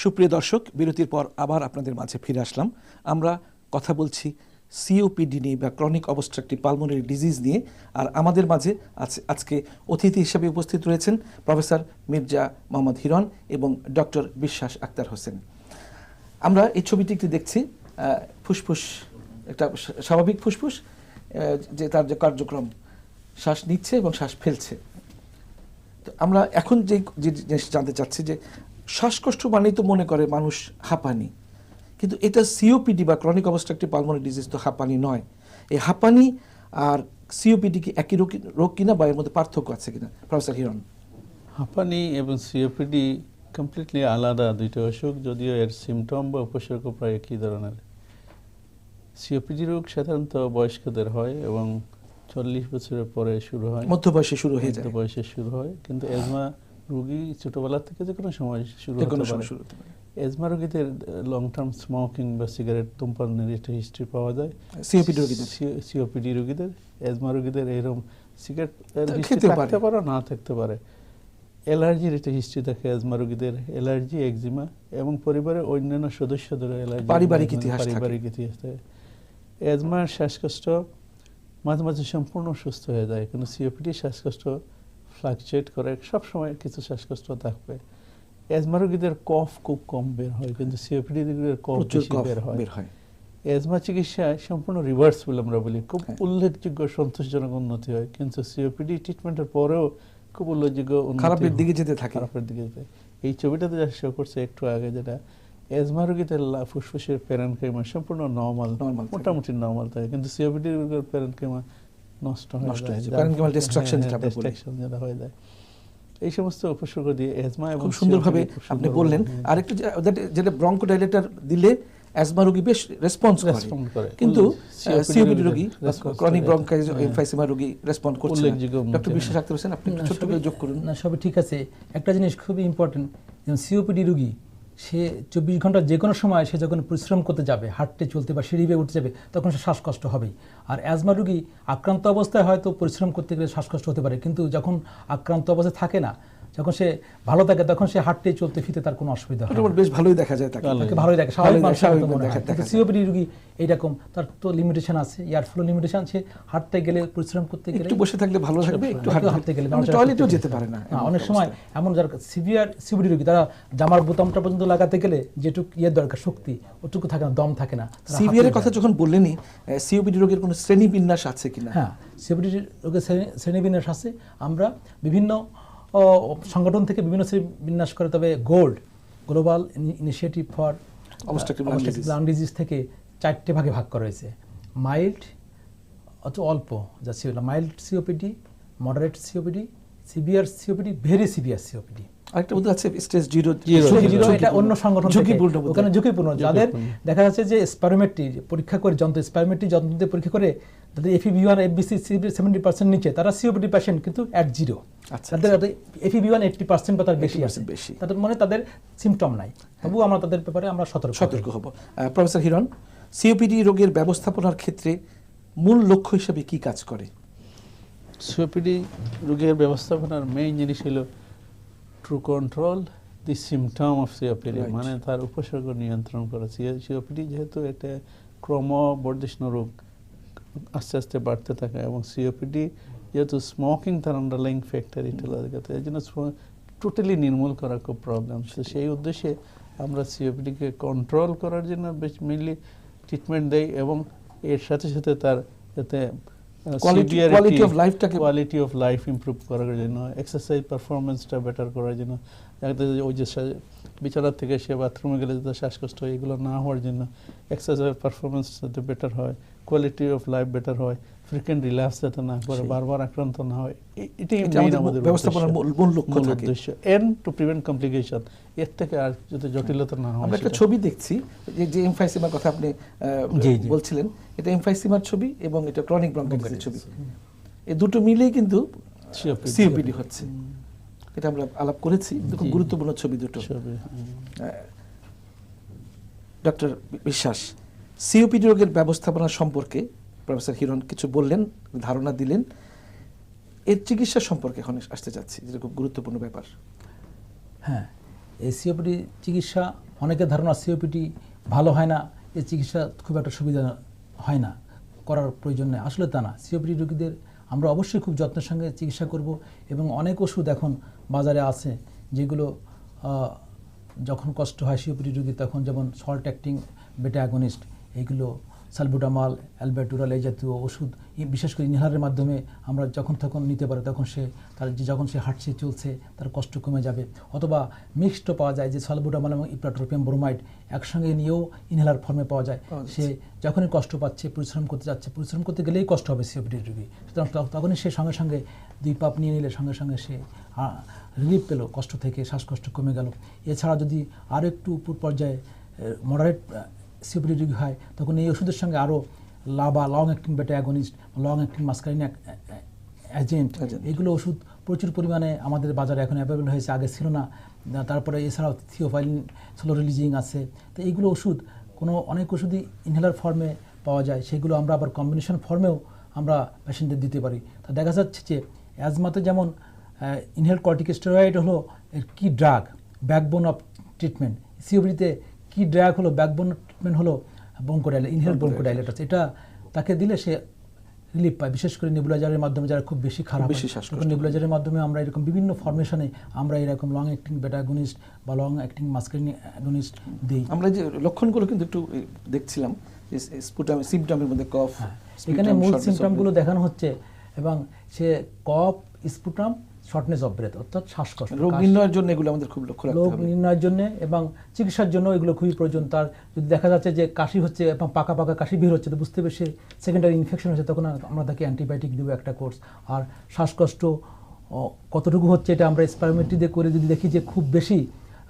সুপ্রিয় দর্শক, বিরতির পর আবার আপনাদের মাঝে ফিরে আসলাম। আমরা কথা বলছি সিওপিডি নিয়ে বা ক্রনিক অবস্ট্রাকটিভ পালমোনারি ডিজিজ নিয়ে। আর আমাদের মাঝে আজ- আজকে অতিথি হিসেবে উপস্থিত রয়েছেন প্রফেসর মির্জা মোহাম্মদ হিরন এবং ডক্টর বিশ্বাস আক্তার হোসেন। আমরা এই ছবিটি একটি দেখছি ফুসফুস, একটা স্বাভাবিক ফুসফুস যে তার যে কার্যক্রম, শ্বাস নিচ্ছে এবং শ্বাস ফেলছে। তো আমরা এখন যে জিনিস জানতে চাচ্ছি যে শ্বাসকষ্ট মানেই তো মনে করে মানুষ হাঁপানি। কিন্তু এটা সিওপিডি বা ক্রনিক অবস্ট্রাকটিভ পালমোনারি ডিজিজ তো হাঁপানি নয়। এই হাঁপানি আর সিওপিডি কি একই রোগ রোগ কিনা বা এর মধ্যে পার্থক্য আছে কিনা? প্রফেসর হিরণ। হাঁপানি এবং সিওপিডি কমপ্লিটলি আলাদা দুইটা অসুখ যদিও এর সিমটম বা উপসর্গ প্রায় একই ধরনের। সিওপিডি রোগ সাধারণত বয়স্কদের হয় এবং চল্লিশ বছরের পরে শুরু হয়। মধ্য বয়সে শুরু হয়ে যায়। মধ্য বয়সে শুরু হয় কিন্তু এজমা রোগী ছোটবেলা থেকে যে কোনো সময় শুরু হতে কোনো পারে। সময় শুরু হতে পারে। এজমা রোগীদের লং টার্ম স্মোকিং বা সিগারেট ধূমপানের একটা হিস্ট্রি পাওয়া যায়। সিওপিডি রোগীদের। সিওপিডি রোগীদের এজমা রোগীদের এরকম সিগারেট থাকতে পারে। পারে না থাকতে পারে। অ্যালার্জির একটা হিস্ট্রি থাকে এজমা রোগীদের অ্যালার্জি একজিমা এবং পরিবারের অন্যান্য সদস্যদের অ্যালার্জি পারিবারিক ইতিহাস পারিবারিক ইতিহাস থাকে। এজমার শ্বাসকষ্ট মাঝে মাঝে সম্পূর্ণ সুস্থ হয়ে যায় কিন্তু সিওপিডি শ্বাসকষ্ট ফ্লাকচুয়েট করে সব সময় কিছু শ্বাসকষ্ট থাকবে। এজমা রোগীদের কফ খুব কম বের হয় কিন্তু সিওপিডি রোগীদের কফ বেশি বের হয়। বের এজমা চিকিৎসায় সম্পূর্ণ রিভার্সিবল আমরা বলি। খুব হ্যাঁ। উল্লেখযোগ্য সন্তোষজনক উন্নতি হয় কিন্তু সিওপিডি ট্রিটমেন্টের পরেও খুব উল্লেখযোগ্য খারাপের দিকে যেতে থাকে। খারাপের দিকে যেতে এই ছবিটাতে যা শো করছে একটু আগে যেটা এজমা রোগীদের ফুসফুসের প্যারেনকাইমা সম্পূর্ণ নর্মাল। মোটামুটি নর্মাল থাকে কিন্তু সিওপিডি রোগের প্যারেনকাইমা নষ্ট হয়ে নষ্ট হয়ে যায়। যার- parenchymal destruction হ্যাঁ, যেটা আমরা বলি। যেটা হয়ে যায়। এই সমস্ত উপসর্গ দিয়ে এজমা এবং সুন্দরভাবে আপনি বললেন। হ্যাঁ, আরেকটু যেটা- যেটা ব্রঙ্কোডাইলেটর দিলে অ্যাজমা রোগী বেশ রেসপন্স করে। কিন্তু সিওপিডি রোগী ক্রনিক ব্রঙ্কাইজ হ্যাঁ। এমফাইসিমা রোগী রেসপন্ড করছে ডক্টর বিশ্বাস আক্তার হোসেন আপনি একটু ছোট্ট করে যোগ করুন। না সবই ঠিক আছে। একটা জিনিস খুবই ইম্পর্টেন্ট যেমন সিওপিডি রুগী সে চব্বিশ ঘণ্টা যে কোনো সময় সে যখন পরিশ্রম করতে যাবে, হাঁটতে চলতে বা সিঁড়ি বেয়ে উঠতে যাবে, তখন সে শ্বাসকষ্ট হবেই। আর অ্যাজমা রুগী আক্রান্ত অবস্থায় হয়তো পরিশ্রম করতে গেলে শ্বাসকষ্ট হতে পারে, কিন্তু যখন আক্রান্ত অবস্থায় থাকে না যখন সে ভালো থাকে তখন সে হাঁটতে চলতে ফিরতে তার কোনো অসুবিধা হয় বেশ ভালোই দেখা যায় তাকে। ভালোই। দেখে স্বাভাবিক দেখে, মানুষের মতো মনে দেখা- হয় কিন্তু সিওপিডি রুগী এইরকম তার তো লিমিটেশন আছে এয়ার ফ্লো লিমিটেশন সে হাঁটতে গেলে পরিশ্রম করতে গেলে একটু বসে থাকলে ভালো লাগবে একটু হাঁটতে গেলে টয়লেটেও যেতে পারে না না, অনেক সময় এমন যারা সিভিয়ার সিবিডি রোগী তারা জামার বোতামটা পর্যন্ত লাগাতে গেলে যেটুকু ইয়ে দরকার শক্তি ওটুকু থাকে না দম থাকে না এর কথা যখন বললেনই সিওপিডি রোগের কোনো শ্রেণি বিন্যাস আছে কিনা? হ্যাঁ সিবিডি রোগের শ্রেণী- শ্রেণীবিন্যাস আছে। আমরা বিভিন্ন সংগঠন থেকে বিভিন্ন শ্রেণি বিন্যাস করে তবে GOLD global initiative for. Lung disease থেকে চারটে ভাগে ভাগ করা হয়েছে মাইল্ড অত অল্প যা mild COPD moderate COPD severe COPD very severe COPD আরেকটা বোধ আছে স্টেজ জিরো জিরো এটা অন্য সংগঠন ঝুঁকিপূর্ণ ওখানে ঝুঁকিপূর্ণ। যাদের দেখা যাচ্ছে যে স্পারোমেট্রি পরীক্ষা করে যন্ত্র স্পারোমেট্রি যন্ত্র দিয়ে পরীক্ষা করে তাদের FEV one FVC seventy percent নিচে তারা সিওপিডি পেশেন্ট কিন্তু অ্যাট জিরো আচ্ছা, তাদের এফিবি ওয়ান এইটটি পার্সেন্ট বা তার বেশি আছে। বেশি। তাদের মানে তাদের সিমটম নাই। তবুও আমরা তাদের ব্যাপারে আমরা সতর্ক সতর্ক হব। প্রফেসর হিরণ সিওপিডি রোগের ব্যবস্থাপনার ক্ষেত্রে মূল লক্ষ্য হিসেবে কি কাজ করে? সিওপিডি রোগের ব্যবস্থাপনার মেইন জিনিস হলো true control the symptom of COPD মানে তার উপসর্গ নিয়ন্ত্রণ করা। সিওপিডি যেহেতু একটা ক্রমবর্ধিষ্ণু রোগ আস্তে আস্তে বাড়তে থাকে এবং সিওপিডি যেহেতু স্মোকিং তার আন্ডারলাইং ফ্যাক্টর এটা লাগে তো এই জন্য টোটালি নির্মূল করা খুব প্রবলেম তো সেই উদ্দেশ্যে আমরা সিওপিডিকে কন্ট্রোল করার জন্য বেশ মেনলি ট্রিটমেন্ট দেই এবং এর সাথে সাথে তার যাতে Quality- অফ লাইফটাকে কোয়ালিটি অফ লাইফ ইমপ্রুভ করার জন্য এক্সারসাইজ পারফরমেন্সটা বেটার করার জন্য। ওই যে বিছানার থেকে সে বাথরুমে গেলে যাতে শ্বাসকষ্ট হয় এগুলো না হওয়ার জন্য এক্সারসাইজ পারফরমেন্স যাতে বেটার হয় কোয়ালিটি অফ লাইফ বেটার হয় ফ্রিকোয়েন্ট রিল্যাক্স যাতে না করে বারবার আক্রান্ত না হয় এটাই এটা আমাদের ব্যবস্থাপনার মূল- মূল লক্ষ্য থাকে। এন্ড টু প্রিভেন্ট কমপ্লিকেশন এর থেকে আর যাতে জটিলতা না হয় আমরা একটা ছবি দেখছি যে যে এমফাইসিমার কথা আপনি। বলছিলেন এটা এমফাইসিমার ছবি এবং এটা ক্রনিক ব্রঙ্কাইটিসের ছবি। এই দুটো মিলেই কিন্তু সিওপিডি হচ্ছে। এটা আমরা আলাপ করেছি। খুব গুরুত্বপূর্ণ ছবি দুটো। ডক্টর বিশ্বাস সিওপিডি রোগের ব্যবস্থাপনা সম্পর্কে প্রফেসর হিরণ কিছু বললেন ধারণা দিলেন। এর চিকিৎসা সম্পর্কে এখন আসতে চাচ্ছি যেটা খুব গুরুত্বপূর্ণ ব্যাপার। হ্যাঁ এই সিওপিডি চিকিৎসা অনেকের ধারণা সিওপিটি ভালো হয় না এই চিকিৎসা খুব একটা সুবিধা হয় না করার প্রয়োজন নেই। আসলে তা না সিওপিডি রোগীদের আমরা অবশ্যই খুব যত্নের সঙ্গে চিকিৎসা করব এবং অনেক ওষুধ এখন বাজারে আছে যেগুলো যখন কষ্ট হয় সিওপিডি রোগী তখন যেমন সল্ট অ্যাক্টিং বেটা অ্যাগনিস্ট এইগুলো সালবুটামাল অ্যালবেটুরাল এই জাতীয় ওষুধ বিশেষ করে ইনহেলারের মাধ্যমে আমরা যখন তখন নিতে পারি তখন সে তার যে যখন সে হাঁটছে চলছে তার কষ্ট কমে যাবে। অথবা মিক্সডও পাওয়া যায় যে সালবুটামাল এবং ইপ্রাট্রোপিয়াম ব্রোমাইড একসঙ্গে নিয়েও ইনহেলার ফর্মে পাওয়া যায়। সে যখনই কষ্ট পাচ্ছে পরিশ্রম করতে যাচ্ছে পরিশ্রম করতে গেলেই কষ্ট হবে সিওপিডি রোগী। সুতরাং তখনই সে সঙ্গে সঙ্গে দুই পাপ নিয়ে নিলে সঙ্গে সঙ্গে সে রিলিফ পেল কষ্ট থেকে শ্বাসকষ্ট কমে গেল। এছাড়া যদি আরও একটু উপর পর্যায়ে মডারেট সিওপিডি রোগী হয় তখন এই ওষুধের সঙ্গে আরও LABA long acting beta agonist long acting muscarinic agent. এগুলো ওষুধ প্রচুর পরিমাণে আমাদের বাজারে এখন অ্যাভেলেবল হয়েছে আগে ছিল না। না, তারপরে এছাড়াও থিওফাইলিন সোলো রিলিজিং আছে। তো এইগুলো ওষুধ কোনো অনেক ওষুধই ইনহেলার ফর্মে পাওয়া যায় সেগুলো আমরা আবার কম্বিনেশন ফর্মেও আমরা পেশেন্টদের দিতে পারি। তা দেখা যাচ্ছে যে অ্যাজমাতে যেমন ইনহেল কর্টিকোস্টেরয়েড হলো এর কি ড্রাগ ব্যাকবোন অফ ট্রিটমেন্ট সিওবিডিতে কি ড্রাগ হলো ব্যাকবোন ট্রিটমেন্ট হলো ব্রঙ্কোডাইলেট ইনহেল ব্রঙ্কোডাইলেটাস এটা তাকে দিলে সে রিলিফ পায়। বিশেষ করে নেবুলাইজারের মাধ্যমে যারা খুব বেশি খারাপ নেবুলাইজারের মাধ্যমে আমরা এরকম বিভিন্ন ফরমেশনে আমরা এরকম লং অ্যাক্টিং বেটাগনিস্ট বা লং অ্যাক্টিং মাস্কারিন অ্যাগনিস্ট দিই। আমরা যে লক্ষণগুলো কিন্তু একটু দেখছিলাম স্পুটাম সিমটমের মধ্যে কফ হ্যাঁ, এখানে মূল সিমটমগুলো দেখানো হচ্ছে এবং সে cough sputum shortness of breath অর্থাৎ শ্বাসকষ্ট রোগ নির্ণয়ের জন্য এগুলো আমাদের খুব লক্ষ্য রাখতে হবে। রোগ নির্ণয়ের জন্য এবং চিকিৎসার জন্য এগুলো খুবই প্রয়োজন। তার যদি দেখা যাচ্ছে যে কাশি হচ্ছে এবং পাকা পাকা কাশি বের হচ্ছে তো বুঝতে সে সেকেন্ডারি ইনফেকশন হচ্ছে তখন আমরা তাকে অ্যান্টিবায়োটিক দেবো একটা কোর্স আর শ্বাসকষ্ট কতটুকু হচ্ছে এটা আমরা স্পারোমেট্রি দিয়ে করে যদি দেখি যে খুব বেশি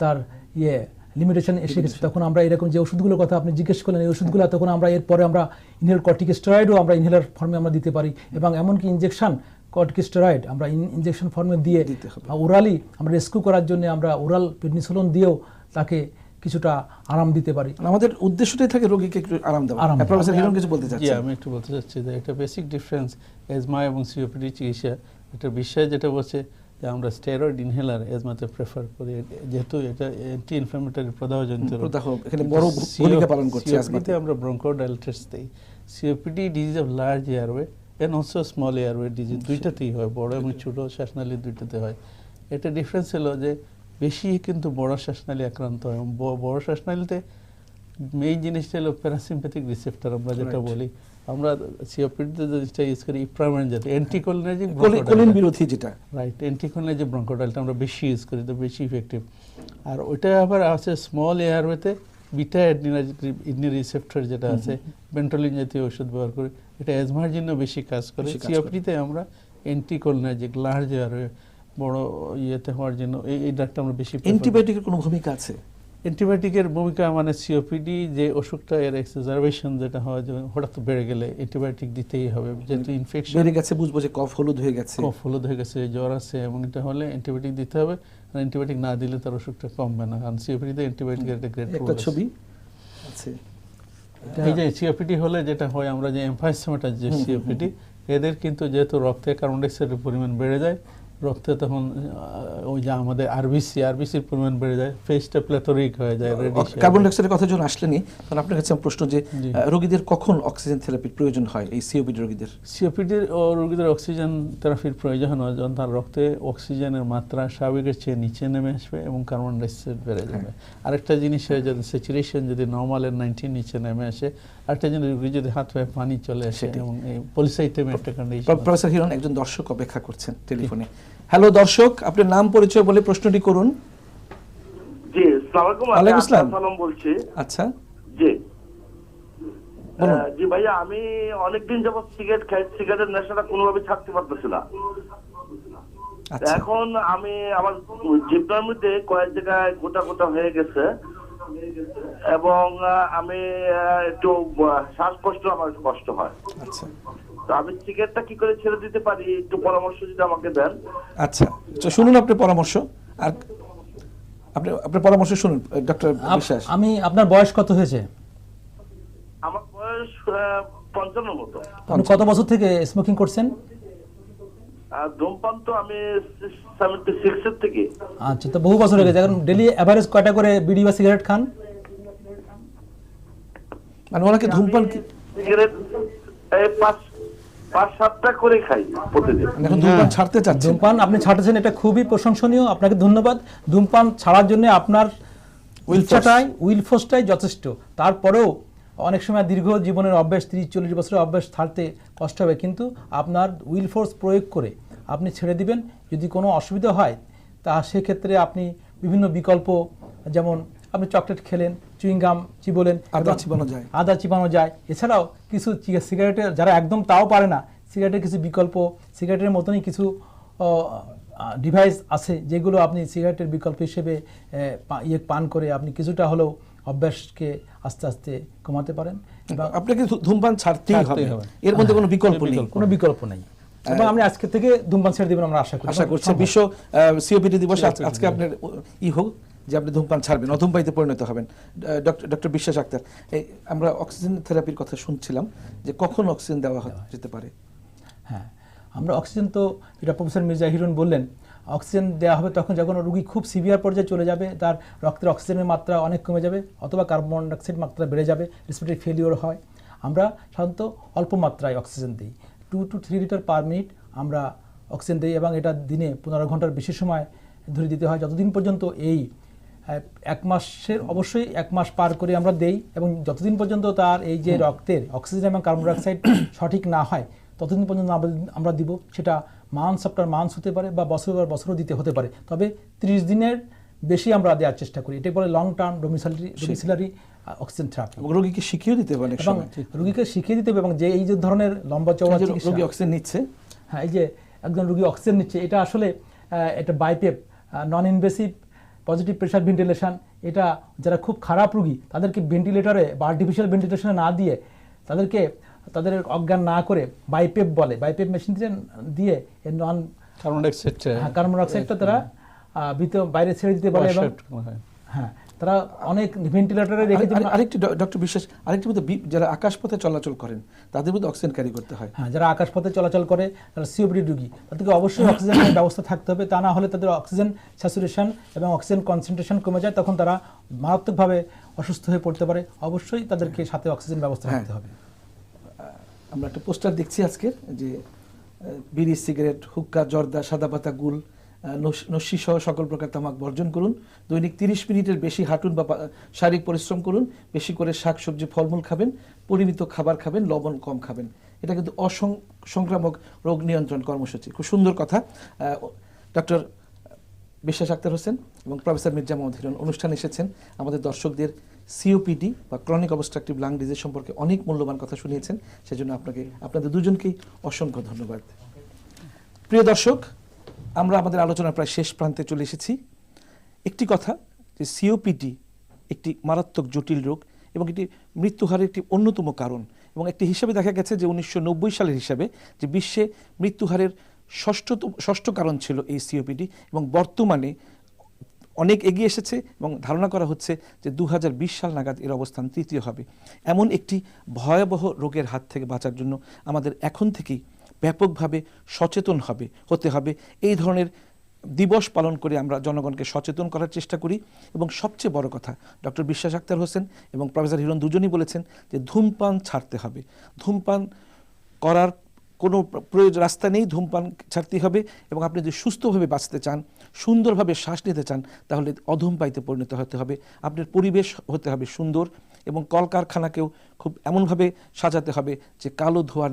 তার ইয়ে লিমিটেশন এসে গেছে তখন আমরা এরকম যে ওষুধগুলোর কথা আপনি জিজ্ঞেস করলেন এই ওষুধগুলো তখন আমরা এরপরে আমরা ইনহেল কর্টিকোস্টেরয়েডও আমরা ইনহেলার ফর্মে আমরা দিতে পারি। এবং এমনকি ইনজেকশন কর্টিকোস্টেরয়েড আমরা ইনজেকশন ফর্মে দিয়ে দিতে হবে। ওরালি আমরা রেস্কিউ করার জন্য আমরা ওরাল পেডনিসোলন দিয়েও তাকে কিছুটা আরাম দিতে পারি। মানে আমাদের উদ্দেশ্যটাই থাকে রোগীকে একটু আরাম দেওয়া আরাম প্রফেসর হিরণ কিছু বলতে চাচ্ছেন আমি একটু বলতে চাচ্ছি যে একটা বেসিক ডিফারেন্স এজমা এবং সিওপিডি চিকিৎসা একটা বিষয় যেটা বলছে যে আমরা স্টেরয়েড ইনহেলার এজমাতে প্রেফার করি। যেহেতু এটা অ্যান্টি ইনফ্লামেটরি প্রদাহজনিত প্রদাহ এখানে বড় ভূমিকা পালন করছে আমরা ব্রঙ্কোডাইলেটাস দেই। COPD disease of large airway and also small airway disease দুইটাতেই হয় বড় এবং ছোট শ্বাসনালী দুইটাতে হয়। এটা ডিফারেন্স হলো যে বেশি কিন্তু বড় শ্বাসনালী আক্রান্ত হয়। বড় শ্বাসনালীতে মেইন জিনিসটা হলো প্যারাসিম্প্যাথিক রিসেপ্টার আমরা যেটা বলি। আমরা সিওপিডিতে জিনিসটা ইউজ করি ইপ্রামেন যেটা অ্যান্টিকোলিনার্জিক কোলিন- কোলিন বিরোধী যেটা। রাইট অ্যান্টিকোলিনার্জিক ব্রঙ্কোডাইলটা আমরা বেশি ইউজ করি তো বেশি ইফেক্টিভ আর ওইটা আবার আছে স্মল এয়ারওয়েতে বিটা ইডনি রিসেপ্টর যেটা আছে বেন্টোলিন জাতীয় ওষুধ ব্যবহার করি এটা অ্যাজমার জন্য বেশি কাজ করে। সিওপিতে আমরা করে। সিওপিডিতে আমরা অ্যান্টিকোলিনার্জিক লার্জ আর বড় ইয়েতে হওয়ার জন্য এই ড্রাগটা ডাক্তার আমরা বেশি অ্যান্টিবায়োটিকের কোনো ভূমিকা আছে? অ্যান্টিবায়োটিকের ভূমিকা মানে সিওপিডি যে অসুখটা এর এক্সাজারবেশন যেটা হয় যে হঠাৎ বেড়ে গেলে অ্যান্টিবায়োটিক দিতেই হবে যেহেতু ইনফেকশন বেড়ে গেছে বুঝব যে কফ হলুদ হয়ে গেছে। কফ হলুদ হয়ে গেছে জ্বর আছে এবং এটা হলে অ্যান্টিবায়োটিক দিতে হবে আর অ্যান্টিবায়োটিক না দিলে তার অসুখটা কমবে না কারণ সিওপিডিতে অ্যান্টিবায়োটিকের একটা গ্রেট একটা ছবি আছে। এই যে সিওপিডি হলে যেটা হয় আমরা যে এমফাইসোমেটার যে সিওপিডি এদের কিন্তু যেহেতু রক্তে কার্বন ডাইঅক্সাইডের পরিমাণ বেড়ে যায় রক্তে তখন ওই যে আমাদের আরবিসি আরবিসির পরিমাণ বেড়ে যায় ফেসটা প্লেথরিক হয়ে যায় কার্বন ডাইঅক্সাইডের কথা যখন আসলেনি তখন আপনার কাছে প্রশ্ন যে। রোগীদের কখন অক্সিজেন থেরাপির প্রয়োজন হয় এই সিওপিডি রোগীদের? সিওপিডির ও রোগীদের অক্সিজেন থেরাপির প্রয়োজন হয় যখন তার রক্তে অক্সিজেনের মাত্রা স্বাভাবিকের চেয়ে নিচে নেমে আসবে এবং কার্বন ডাইঅক্সাইড বেড়ে যাবে। আরেকটা জিনিস হয় যদি স্যাচুরেশন যদি নর্মালের নাইনটিন নিচে নেমে আসে আরেকটা জিনিস রোগী যদি হাত পায়ে পানি চলে আসে এবং এই পলিসাইটেমে একটা কন্ডিশন প্রফেসর হিরণ একজন দর্শক অপেক্ষা করছেন টেলিফোনে। হ্যালো দর্শক আপনার নাম পরিচয় বলে প্রশ্নটি করুন। জি আসসালাম। বলছি। আচ্ছা। জি। জি ভাইয়া আমি অনেকদিন যাবত সিগারেট খাই সিগারেটের নেশাটা কোনোভাবে ছাড়তে পারতেছি না। আচ্ছা। এখন আমি আমার জিব্বার মধ্যে কয়েক জায়গায় গোটা গোটা হয়ে গেছে। এবং আমি একটু শ্বাসকষ্ট আমার কষ্ট হয়। আচ্ছা। তো আমি সিগারেটটা কি করে ছেড়ে দিতে পারি? একটু পরামর্শ যদি আমাকে দেন। আচ্ছা তো শুনুন আপনার পরামর্শ। আর আপনি আপনার পরামর্শ শুনুন ডক্টর বিশ্বাস। আমি আপনার বয়স কত হয়েছে? আমার বয়স পঞ্চান্ন মতো। আপনি কত বছর থেকে স্মোকিং করছেন? আর ধূমপান তো আমি সেভেন্টি সিক্স এর থেকে। আচ্ছা তো বহু বছর হয়ে গেছে। এখন ডেলি অ্যাভারেজ কয়টা করে বিড়ি বা সিগারেট খান? মানে ওনাকে ধূমপান সিগারেট পাঁচ পাঁচ সাতটা করে খাই প্রতিদিন। এখন ধূমপান ছাড়তে চাচ্ছেন। ধূমপান আপনি ছাড়তেছেন এটা খুবই প্রশংসনীয়। আপনাকে ধন্যবাদ। ধূমপান ছাড়ার জন্য আপনার Will ইচ্ছাটাই উইল যথেষ্ট। তারপরেও অনেক সময় দীর্ঘ জীবনের অভ্যাস তিরিশ চল্লিশ বছরের অভ্যাস ছাড়তে কষ্ট হবে। কিন্তু আপনার উইল ফোর্স প্রয়োগ করে আপনি ছেড়ে দিবেন। যদি কোনো অসুবিধা হয় তা সেক্ষেত্রে আপনি বিভিন্ন বিকল্প যেমন আপনি চকলেট খেলেন চুইংগাম চিবোলেন আদা চিবানো যায়। আদা চিবানো যায়। এছাড়াও কিছু সিগারেটের যারা একদম তাও পারে না সিগারেটের কিছু বিকল্প সিগারেটের মতনই কিছু ডিভাইস আছে যেগুলো আপনি সিগারেটের বিকল্প হিসেবে ইয়ে পান করে আপনি কিছুটা হলেও অভ্যাসকে আস্তে আস্তে কমাতে পারেন। এবং আপনাকে ধূমপান ছাড়তেই হবে। এর মধ্যে কোনো বিকল্প নেই। কোনো বিকল্প নেই। এবং আপনি আজকে থেকে ধূমপান ছেড়ে দেবেন আমরা আশা করি। আশা করছি। বিশ্ব সিওপিডি দিবস আজ- আজকে আপনার ই হোক। যে আপনি ধূমপান ছাড়বেন অধূমপাইতে পরিণত হবেন। ডক্টর ডক্টর বিশ্বাস আক্তার এই আমরা অক্সিজেন থেরাপির কথা শুনছিলাম যে কখন অক্সিজেন দেওয়া যেতে পারে। হ্যাঁ আমরা অক্সিজেন তো যেটা প্রফেসর মির্জা হিরুন বললেন অক্সিজেন দেওয়া হবে তখন যখন রুগী খুব সিভিয়ার পর্যায়ে চলে যাবে তার রক্তের অক্সিজেনের মাত্রা অনেক কমে যাবে অথবা কার্বন ডাইঅক্সাইড মাত্রা বেড়ে যাবে রেসপিরেটরি ফেলিওর হয়। আমরা সাধারণত অল্প মাত্রায় অক্সিজেন দিই। Two two three litre per minute আমরা অক্সিজেন দিই এবং এটা দিনে পনেরো ঘণ্টার বেশি সময় ধরে দিতে হয়। যতদিন পর্যন্ত এই এক মাসের অবশ্যই এক মাস পার করে আমরা দেই এবং যতদিন পর্যন্ত তার এই যে রক্তের অক্সিজেন এবং কার্বন ডাইঅক্সাইড সঠিক না হয় ততদিন পর্যন্ত আমরা- দিব সেটা মান্থস আফটার মান্থস হতে পারে বা বছর পর বছরও দিতে হতে পারে। তবে ত্রিশ দিনের বেশি আমরা দেওয়ার চেষ্টা করি। এটাই বলে long term domiciliary domiciliary oxygen therapy রোগীকে শিখিয়ে দিতে হবে অনেক এবং রোগীকে শিখিয়ে দিতে হবে এবং যে এই যে ধরনের লম্বা চওড়া রোগী অক্সিজেন নিচ্ছে। হ্যাঁ এই যে একজন রোগী অক্সিজেন নিচ্ছে এটা আসলে এটা BiPAP non invasive positive pressure ventilation এটা যারা খুব খারাপ রুগী তাদেরকে ভেন্টিলেটরে বা আর্টিফিশিয়াল ভেন্টিলেশনে না দিয়ে তাদেরকে তাদের অজ্ঞান না করে বাইপেপ বলে বাইপেপ মেশিন দিয়ে নন কার্বন ডাইঅক্সাইড কার্বন ডাইঅক্সাইডটা তারা ভিতর বাইরে ছেড়ে দিতে পারে এবং হ্যাঁ তারা অনেক ভেন্টিলেটরে রেখে আরেকটি ডক্টর বিশ্বাস আরেকটি মধ্যে যারা আকাশপথে চলাচল করেন তাদের মধ্যে অক্সিজেন ক্যারি করতে হয়। হ্যাঁ যারা আকাশপথে চলাচল করে তারা সিওপিডি রোগী। তাদেরকে অবশ্যই অক্সিজেনের ব্যবস্থা থাকতে হবে তা না হলে তাদের অক্সিজেন স্যাচুরেশন এবং অক্সিজেন কনসেন্ট্রেশন কমে যায় তখন তারা মারাত্মকভাবে অসুস্থ হয়ে পড়তে পারে। অবশ্যই তাদেরকে সাথে অক্সিজেন ব্যবস্থা হ্যাঁ। রাখতে হবে। আমরা একটা পোস্টার দেখছি আজকের যে বিড়ি সিগারেট হুক্কা জর্দা সাদা পাতা গুল নস্যি সহ সকল প্রকার তামাক বর্জন করুন। দৈনিক তিরিশ মিনিটের বেশি হাঁটুন বা শারীরিক পরিশ্রম করুন। বেশি করে শাক সবজি ফলমূল খাবেন। পরিমিত খাবার খাবেন, লবণ কম খাবেন। এটা কিন্তু অসংক্রামক রোগ নিয়ন্ত্রণ কর্মসূচি। খুব সুন্দর কথা। ডক্টর বিশ্বাস আক্তার হোসেন এবং প্রফেসর মির্জা হিরণ অনুষ্ঠানে এসেছেন। আমাদের দর্শকদের সিওপিডি বা ক্রনিক অবস্ট্রাকটিভ লাং ডিজিজ সম্পর্কে অনেক মূল্যবান কথা শুনিয়েছেন। সেজন্য আপনাকে আপনাদের দুজনকেই অসংখ্য ধন্যবাদ। প্রিয় দর্শক আমরা আমাদের আলোচনার প্রায় শেষ প্রান্তে চলে এসেছি। একটি কথা যে সিওপিডি একটি মারাত্মক জটিল রোগ এবং এটি মৃত্যুহারের একটি অন্যতম কারণ এবং একটি হিসাবে দেখা গেছে যে উনিশশো নব্বই সালের হিসাবে যে বিশ্বে মৃত্যুহারের ষষ্ঠতম ষষ্ঠ কারণ ছিল এই সিওপিডি এবং বর্তমানে অনেক এগিয়ে এসেছে এবং ধারণা করা হচ্ছে যে দু হাজার বিশ সাল নাগাদ এর অবস্থান তৃতীয় হবে। এমন একটি ভয়াবহ রোগের হাত থেকে বাঁচার জন্য আমাদের এখন থেকেই ব্যাপকভাবে সচেতন হবে, হতে হবে। এই ধরনের দিবস পালন করে আমরা জনগণকে সচেতন করার চেষ্টা করি। এবং সবচেয়ে বড় কথা, ডক্টর বিশ্বাস আক্তার হোসেন এবং প্রফেসর হিরণ দুজনই বলেছেন যে ধূমপান ছাড়তে হবে। ধূমপান করার কোনো প্রয়োজন রাস্তা নেই, ধূমপান ছাড়তে হবে। এবং আপনি যদি সুস্থভাবে বাঁচতে চান, সুন্দরভাবে শ্বাস নিতে চান, তাহলে অধূমপাইতে পরিণত হতে হবে। আপনার পরিবেশ হতে হবে সুন্দর এবং কলকারখানাকেও খুব এমনভাবে সাজাতে হবে যে কালো ধোঁয়ার